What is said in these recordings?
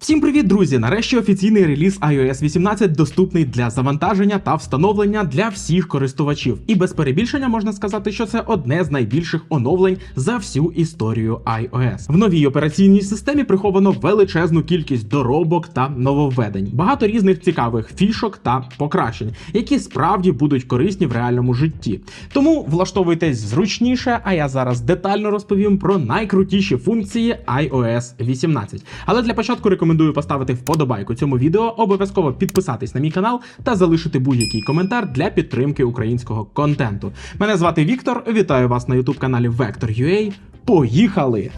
Всім привіт, друзі! Нарешті офіційний реліз iOS 18 доступний для завантаження та встановлення для всіх користувачів. І без перебільшення можна сказати, що це одне з найбільших оновлень за всю історію iOS. В новій операційній системі приховано величезну кількість доробок та нововведень, багато різних цікавих фішок та покращень, які справді будуть корисні в реальному житті. Тому влаштовуйтесь зручніше, а я зараз детально розповім про найкрутіші функції iOS 18. Але для початку рекомендую поставити вподобайку цьому відео, обов'язково підписатись на мій канал та залишити будь-який коментар для підтримки українського контенту. Мене звати Віктор. Вітаю вас на youtube каналі Vector.ua. Поїхали!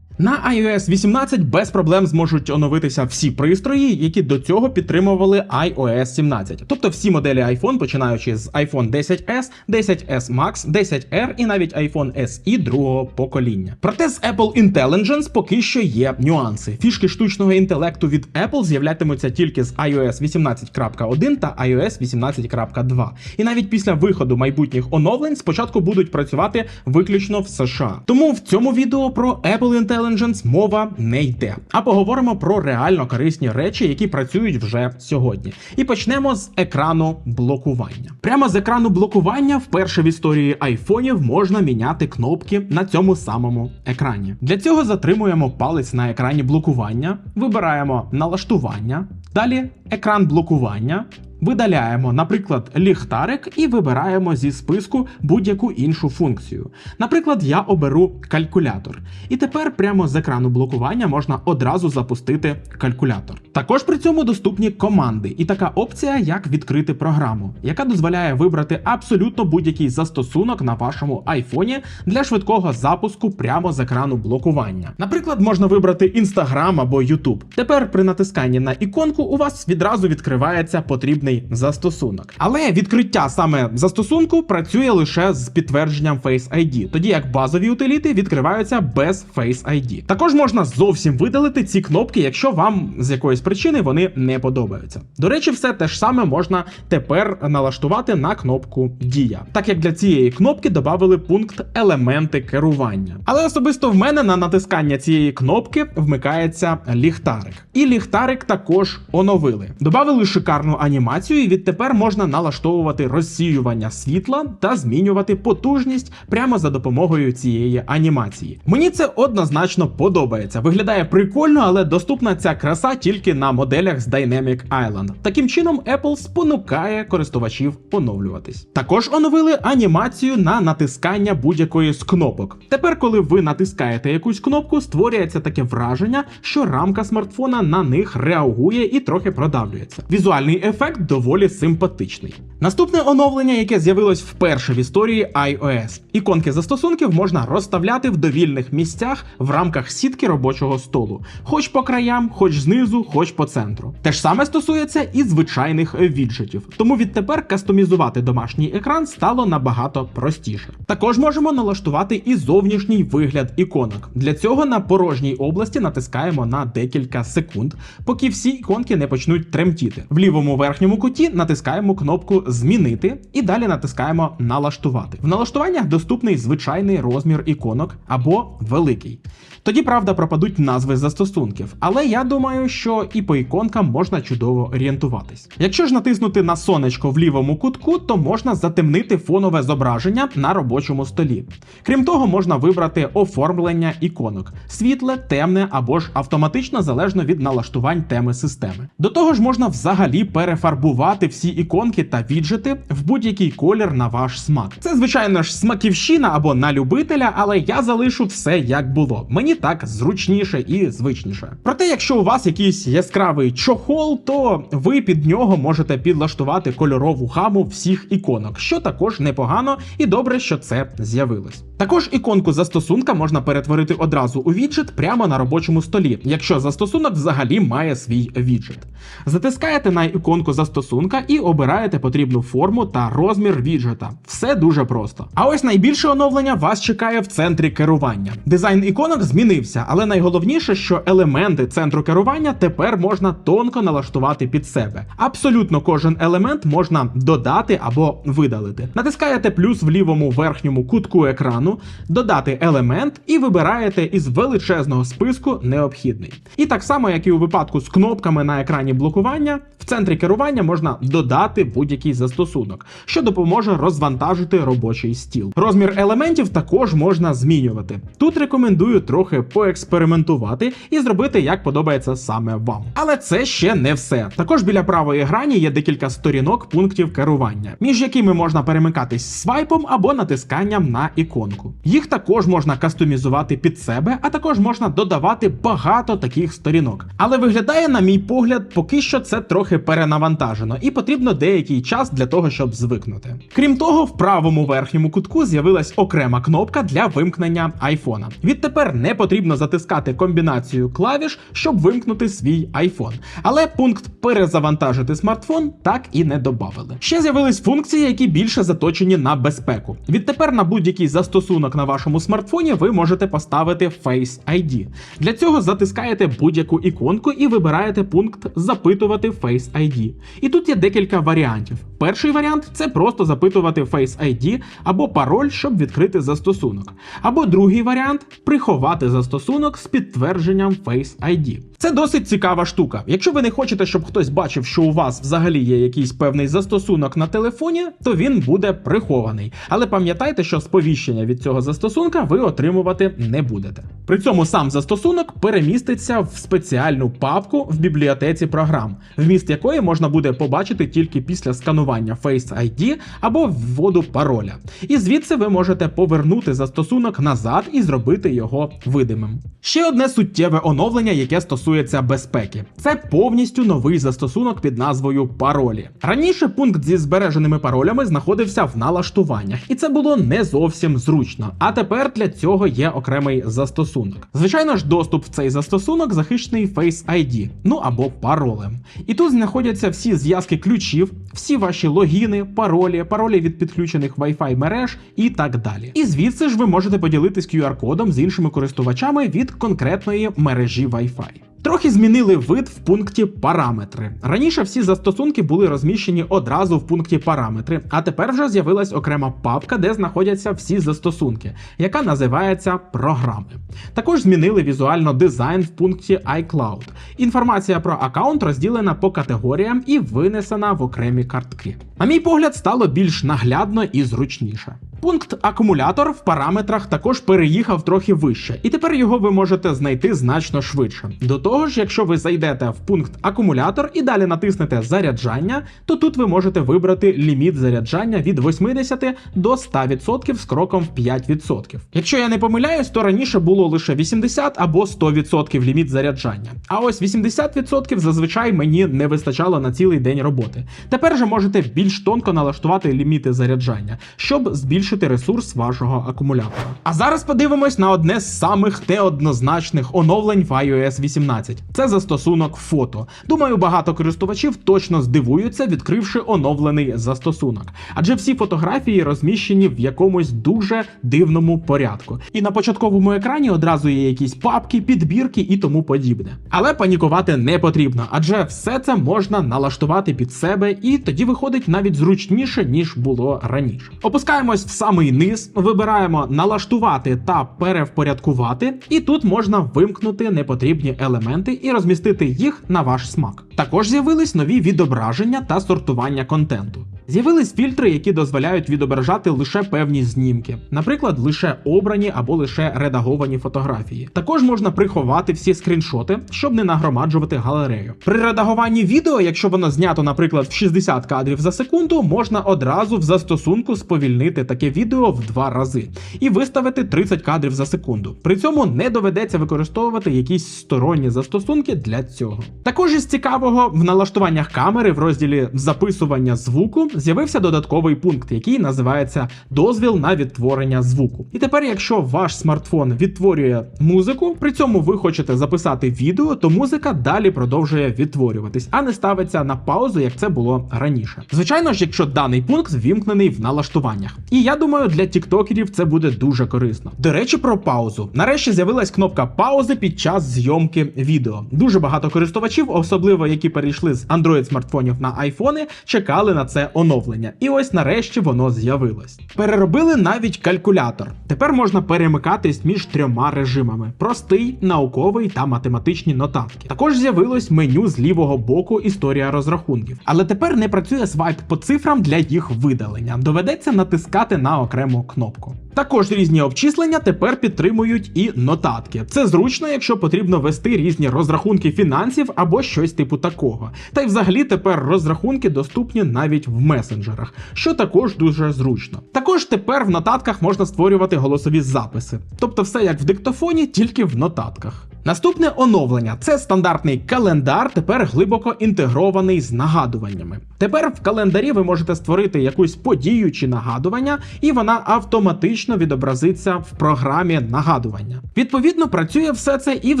На iOS 18 без проблем зможуть оновитися всі пристрої, які до цього підтримували iOS 17. Тобто всі моделі iPhone, починаючи з iPhone 10s, 10s Max, 10R і навіть iPhone SE другого покоління. Проте з Apple Intelligence поки що є нюанси. Фішки штучного інтелекту від Apple з'являтимуться тільки з iOS 18.1 та iOS 18.2. І навіть після виходу майбутніх оновлень спочатку будуть працювати виключно в США. Тому в цьому відео про Apple Intelligence мова не йде. А поговоримо про реально корисні речі, які працюють вже сьогодні. І почнемо з екрану блокування. Прямо з екрану блокування вперше в історії айфонів можна міняти кнопки на цьому самому екрані. Для цього затримуємо палець на екрані блокування, вибираємо налаштування, далі екран блокування. Видаляємо, наприклад, ліхтарик і вибираємо зі списку будь-яку іншу функцію. Наприклад, я оберу калькулятор. І тепер прямо з екрану блокування можна одразу запустити калькулятор. Також при цьому доступні команди і така опція, як відкрити програму, яка дозволяє вибрати абсолютно будь-який застосунок на вашому айфоні для швидкого запуску прямо з екрану блокування. Наприклад, можна вибрати Instagram або YouTube. Тепер при натисканні на іконку у вас відразу відкривається потрібний застосунок. Але відкриття саме застосунку працює лише з підтвердженням Face ID, тоді як базові утиліти відкриваються без Face ID. Також можна зовсім видалити ці кнопки, якщо вам з якоїсь причини вони не подобаються. До речі, все те ж саме можна тепер налаштувати на кнопку Дія, так як для цієї кнопки додали пункт елементи керування. Але особисто в мене на натискання цієї кнопки вмикається ліхтарик. І ліхтарик також оновили. Добавили шикарну анімацію, і відтепер можна налаштовувати розсіювання світла та змінювати потужність прямо за допомогою цієї анімації. Мені це однозначно подобається. Виглядає прикольно, але доступна ця краса тільки на моделях з Dynamic Island. Таким чином, Apple спонукає користувачів оновлюватись. Також оновили анімацію на натискання будь-якої з кнопок. Тепер, коли ви натискаєте якусь кнопку, створюється таке враження, що рамка смартфона на них реагує і трохи продавлюється. Візуальний ефект доволі симпатичний. Наступне оновлення, яке з'явилось вперше в історії iOS. Іконки застосунків можна розставляти в довільних місцях в рамках сітки робочого столу, хоч по краям, хоч знизу, хоч по центру. Те ж саме стосується і звичайних віджитів. Тому відтепер кастомізувати домашній екран стало набагато простіше. Також можемо налаштувати і зовнішній вигляд іконок. Для цього на порожній області натискаємо на декілька секунд, поки всі іконки не почнуть тремтіти. В лівому верхньому куті натискаємо кнопку Змінити і далі натискаємо Налаштувати. В налаштуваннях доступний звичайний розмір іконок або великий. Тоді, правда, пропадуть назви застосунків, але я думаю, що і по іконкам можна чудово орієнтуватись. Якщо ж натиснути на сонечко в лівому кутку, то можна затемнити фонове зображення на робочому столі. Крім того, можна вибрати оформлення іконок: світле, темне або ж автоматично залежно від налаштувань теми системи. До того ж, можна взагалі перефарбувати всі іконки та віджити в будь-який колір на ваш смак. Це, звичайно ж, смаківщина або на любителя, але я залишу все як було. Мені так зручніше і звичніше. Проте, якщо у вас якийсь яскравий чохол, то ви під нього можете підлаштувати кольорову гаму всіх іконок, що також непогано і добре, що це з'явилось. Також іконку застосунка можна перетворити одразу у віджит прямо на робочому столі, якщо застосунок взагалі має свій віджит. Затискаєте на іконку застосунка застосунка і обираєте потрібну форму та розмір віджета. Все дуже просто. А ось найбільше оновлення вас чекає в центрі керування. Дизайн іконок змінився, але найголовніше, що елементи центру керування тепер можна тонко налаштувати під себе. Абсолютно кожен елемент можна додати або видалити. Натискаєте плюс в лівому верхньому кутку екрану, додати елемент і вибираєте із величезного списку необхідний. І так само, як і у випадку з кнопками на екрані блокування, в центрі керування можна додати будь-який застосунок, що допоможе розвантажити робочий стіл. Розмір елементів також можна змінювати. Тут рекомендую трохи поекспериментувати і зробити як подобається саме вам. Але це ще не все. Також біля правої грані є декілька сторінок пунктів керування, між якими можна перемикатись свайпом або натисканням на іконку. Їх також можна кастомізувати під себе, а також можна додавати багато таких сторінок. Але виглядає, на мій погляд, поки що це трохи перенавантажено, і потрібно деякий час для того, щоб звикнути. Крім того, в правому верхньому кутку з'явилась окрема кнопка для вимкнення айфона. Відтепер не потрібно затискати комбінацію клавіш, щоб вимкнути свій айфон. Але пункт перезавантажити смартфон так і не додавали. Ще з'явились функції, які більше заточені на безпеку. Відтепер на будь-який застосунок на вашому смартфоні ви можете поставити Face ID. Для цього затискаєте будь-яку іконку і вибираєте пункт Запитувати Face ID. І тут є декілька варіантів. Перший варіант це просто запитувати Face ID або пароль, щоб відкрити застосунок. Або другий варіант приховати застосунок з підтвердженням Face ID. Це досить цікава штука. Якщо ви не хочете, щоб хтось бачив, що у вас взагалі є якийсь певний застосунок на телефоні, то він буде прихований. Але пам'ятайте, що сповіщення від цього застосунка ви отримувати не будете. При цьому сам застосунок переміститься в спеціальну папку в бібліотеці програм, вміст якої можна буде побачити тільки після сканування Face ID або вводу пароля. І звідси ви можете повернути застосунок назад і зробити його видимим. Ще одне суттєве оновлення, яке стосується безпеки. Це повністю новий застосунок під назвою паролі. Раніше пункт зі збереженими паролями знаходився в налаштуваннях, і це було не зовсім зручно. А тепер для цього є окремий застосунок. Звичайно ж, доступ в цей застосунок захищений Face ID, ну або паролем. І тут знаходяться всі зв'язки ключів, всі ваші логіни, паролі, паролі від підключених Wi-Fi мереж і так далі. І звідси ж ви можете поділитись QR-кодом з іншими користувачами від конкретної мережі Wi-Fi. Трохи змінили вид в пункті параметри. Раніше всі застосунки були розміщені одразу в пункті параметри, а тепер вже з'явилась окрема папка, де знаходяться всі застосунки, яка називається програми. Також змінили візуально дизайн в пункті iCloud. Інформація про аккаунт розділена по категоріям і винесена в окремі картки. На мій погляд, стало більш наглядно і зручніше. Пункт акумулятор в параметрах також переїхав трохи вище, і тепер його ви можете знайти значно швидше. До того ж, якщо ви зайдете в пункт акумулятор і далі натиснете заряджання, то тут ви можете вибрати ліміт заряджання від 80 до 100% з кроком в 5%. Якщо я не помиляюсь, то раніше було лише 80 або 100% ліміт заряджання. А ось 80% зазвичай мені не вистачало на цілий день роботи. Тепер же можете більш тонко налаштувати ліміти заряджання, щоб збільшити ресурс вашого акумулятора. А зараз подивимось на одне з самих неоднозначних оновлень в iOS 18. Це застосунок фото. Думаю, багато користувачів точно здивуються, відкривши оновлений застосунок. Адже всі фотографії розміщені в якомусь дуже дивному порядку. І на початковому екрані одразу є якісь папки, підбірки і тому подібне. Але панікувати не потрібно, адже все це можна налаштувати під себе, і тоді виходить навіть зручніше, ніж було раніше. Опускаємось в самий низ, вибираємо налаштувати та перевпорядкувати, і тут можна вимкнути непотрібні елементи і розмістити їх на ваш смак. Також з'явились нові відображення та сортування контенту. З'явились фільтри, які дозволяють відображати лише певні знімки, наприклад, лише обрані або лише редаговані фотографії. Також можна приховати всі скріншоти, щоб не нагромаджувати галерею. При редагуванні відео, якщо воно знято, наприклад, в 60 кадрів за секунду, можна одразу в застосунку сповільнити таке відео в два рази і виставити 30 кадрів за секунду. При цьому не доведеться використовувати якісь сторонні застосунки для цього. Також із цікавого в налаштуваннях камери в розділі записування звуку з'явився додатковий пункт, який називається дозвіл на відтворення звуку. І тепер, якщо ваш смартфон відтворює музику, при цьому ви хочете записати відео, то музика далі продовжує відтворюватись, а не ставиться на паузу, як це було раніше. Звичайно ж, якщо даний пункт ввімкнений в налаштуваннях. І я думаю, для тіктокерів це буде дуже корисно. До речі, про паузу. Нарешті з'явилась кнопка паузи під час зйомки відео. Дуже багато користувачів, особливо які перейшли з Android смартфонів на айфони, чекали на це оновлення. І ось нарешті воно з'явилось. Переробили навіть калькулятор. Тепер можна перемикатись між трьома режимами: простий, науковий та математичні нотатки. Також з'явилось меню з лівого боку історія розрахунків. Але тепер не працює свайп по цифрам для їх видалення. Доведеться натискати на окрему кнопку. Також різні обчислення тепер підтримують і нотатки. Це зручно, якщо потрібно вести різні розрахунки фінансів або щось типу такого. Та й взагалі тепер розрахунки доступні навіть в месенджерах, що також дуже зручно. Також тепер в нотатках можна створювати голосові записи, тобто все як в диктофоні, тільки в нотатках. Наступне оновлення це стандартний календар, тепер глибоко інтегрований з нагадуваннями. Тепер в календарі ви можете створити якусь подію чи нагадування, і вона автоматично відобразиться в програмі нагадування. Відповідно, працює все це і в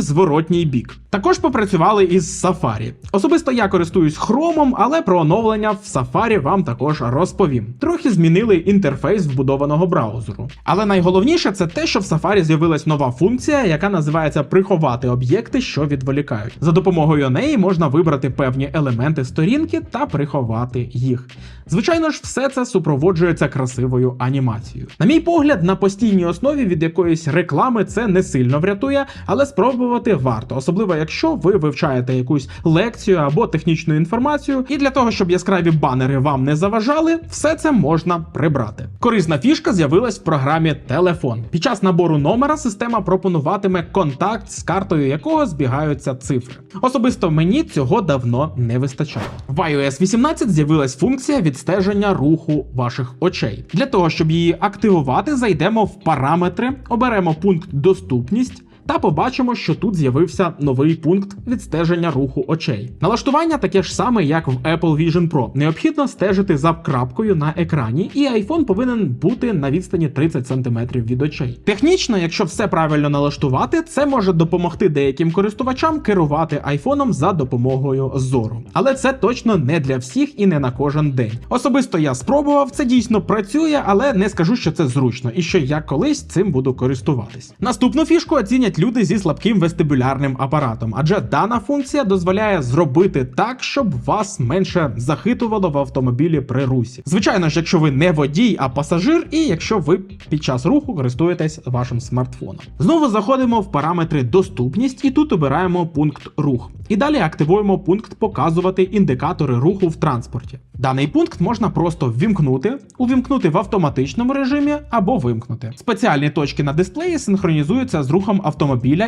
зворотній бік. Також попрацювали із Safari. Особисто я користуюсь Chrome, але про оновлення в Safari вам також розповім. Трохи змінили інтерфейс вбудованого браузеру. Але найголовніше це те, що в Safari з'явилась нова функція, яка називається приховати об'єкти, що відволікають. За допомогою неї можна вибрати певні елементи сторінки та приховати їх. Звичайно ж, все це супроводжується красивою анімацією. На мій погляд, на постійній основі від якоїсь реклами це не сильно врятує, але спробувати варто, особливо якщо ви вивчаєте якусь лекцію або технічну інформацію. І для того, щоб яскраві банери вам не заважали, все це можна прибрати. Корисна фішка з'явилась в програмі Телефон. Під час набору номера система пропонуватиме контакт з картою якого збігаються цифри. Особисто мені цього давно не вистачало. В iOS 18 з'явилась функція відстеження руху ваших очей. Для того, щоб її активувати, зайдемо в параметри, оберемо пункт доступність. Та побачимо, що тут з'явився новий пункт відстеження руху очей. Налаштування таке ж саме, як в Apple Vision Pro. Необхідно стежити за крапкою на екрані, і iPhone повинен бути на відстані 30 см від очей. Технічно, якщо все правильно налаштувати, це може допомогти деяким користувачам керувати айфоном за допомогою зору. Але це точно не для всіх і не на кожен день. Особисто я спробував, це дійсно працює, але не скажу, що це зручно і що я колись цим буду користуватись. Наступну фішку оцінять люди зі слабким вестибулярним апаратом, адже дана функція дозволяє зробити так, щоб вас менше захитувало в автомобілі при русі. Звичайно ж, якщо ви не водій, а пасажир, і якщо ви під час руху користуєтесь вашим смартфоном. Знову заходимо в параметри доступність і тут обираємо пункт рух. І далі активуємо пункт показувати індикатори руху в транспорті. Даний пункт можна просто ввімкнути, увімкнути в автоматичному режимі або вимкнути. Спеціальні точки на дисплеї синхронізуються з рухом автомобіля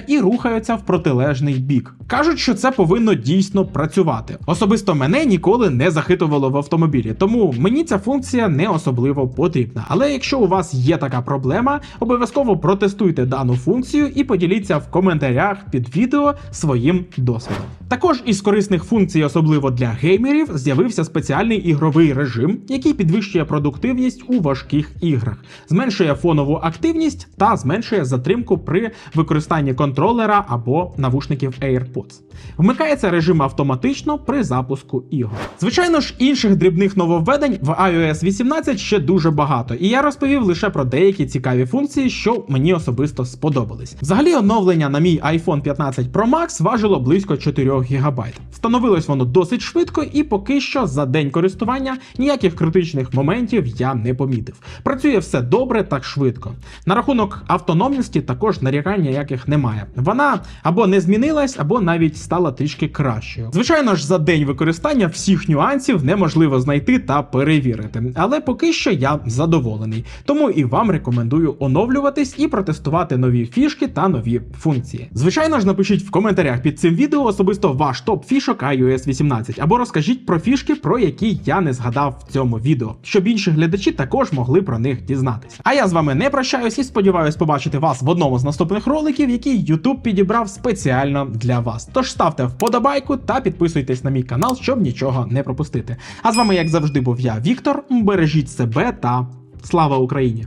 і рухаються в протилежний бік. Кажуть, що це повинно дійсно працювати. Особисто мене ніколи не захитувало в автомобілі, тому мені ця функція не особливо потрібна. Але якщо у вас є така проблема, обов'язково протестуйте дану функцію і поділіться в коментарях під відео своїм досвідом. Також із корисних функцій, особливо для геймерів, з'явився спеціальний ігровий режим, який підвищує продуктивність у важких іграх, зменшує фонову активність та зменшує затримку при використанні контролера або навушників AirPods. Вмикається режим автоматично при запуску ігор. Звичайно ж, інших дрібних нововведень в iOS 18 ще дуже багато, і я розповів лише про деякі цікаві функції, що мені особисто сподобались. Взагалі, оновлення на мій iPhone 15 Pro Max важило близько 4 ГБ. Встановилось воно досить швидко, і поки що за день користування ніяких критичних моментів я не помітив. Працює все добре так швидко. На рахунок автономності також нарікання, нарікань ніяких немає. Вона або не змінилась, або навіть стала трішки кращою. Звичайно ж, за день використання всіх нюансів неможливо знайти та перевірити, але поки що я задоволений. Тому і вам рекомендую оновлюватись і протестувати нові фішки та нові функції. Звичайно ж, напишіть в коментарях під цим відео, особисто ваш топ фішок iOS 18, або розкажіть про фішки, про які я не згадав в цьому відео, щоб інші глядачі також могли про них дізнатися. А я з вами не прощаюсь і сподіваюсь побачити вас в одному з наступних роликів, який YouTube підібрав спеціально для вас. Тож ставте вподобайку та підписуйтесь на мій канал, щоб нічого не пропустити. А з вами, як завжди, був я, Віктор. Бережіть себе та слава Україні!